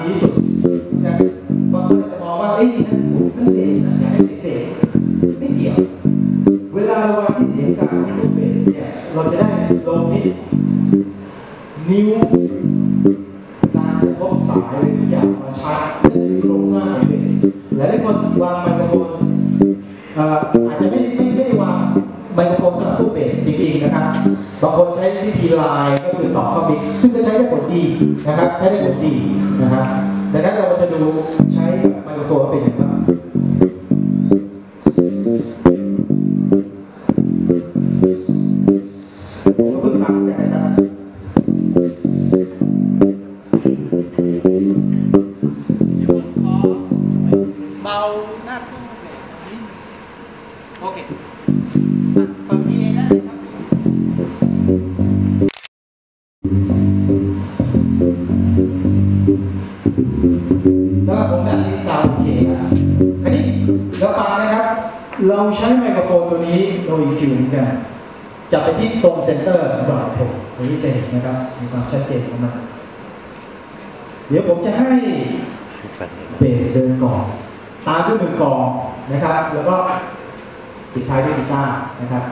ดีสุดนะบางคนจะมองว่าเอ้ยนั่นนั่นเบสนะอยากได้เสียงเบสไม่เกี่ยว เวลาเราวางที่เสียงกลางที่ลูกเบสเนี่ยเราจะได้ลงที่นิ้วกาครบสายอะไรทุกอย่างมาชัดโครงสร้างเบสและได้คนวางไมโครโฟนอาจจะไม่ไม่ไม่ได้วางไมโครโฟนสำหรับตู้เบสจริงๆนะครับบางคนใช้วิธีไลน์ คือต่อเข้ามิกซ์ซึ่งก็ใช้ได้ผลดีนะครับ ใช้ได้ผลดีนะครับดังนั้นเราจะดูใช้ไมโครโฟนเป็นอย่างไรบ้างผมก็เสำหรับผมแบบนี้ซาวโอเคนะอันนี้เราฟังนะครับ เราใช้ไมโครโฟนตัวนี้โดย EQ เหมือนกันจับไปที่ตรงเซนเตอร์ของเราผมตรงนี้จะเห็นนะครับมีความชัดเจนของมันเดี๋ยวผมจะให้เบสเดินก่อนตามด้วยมือกองนะครับ แล้วก็ปิดท้ายด้วยกีตาร์นะครับ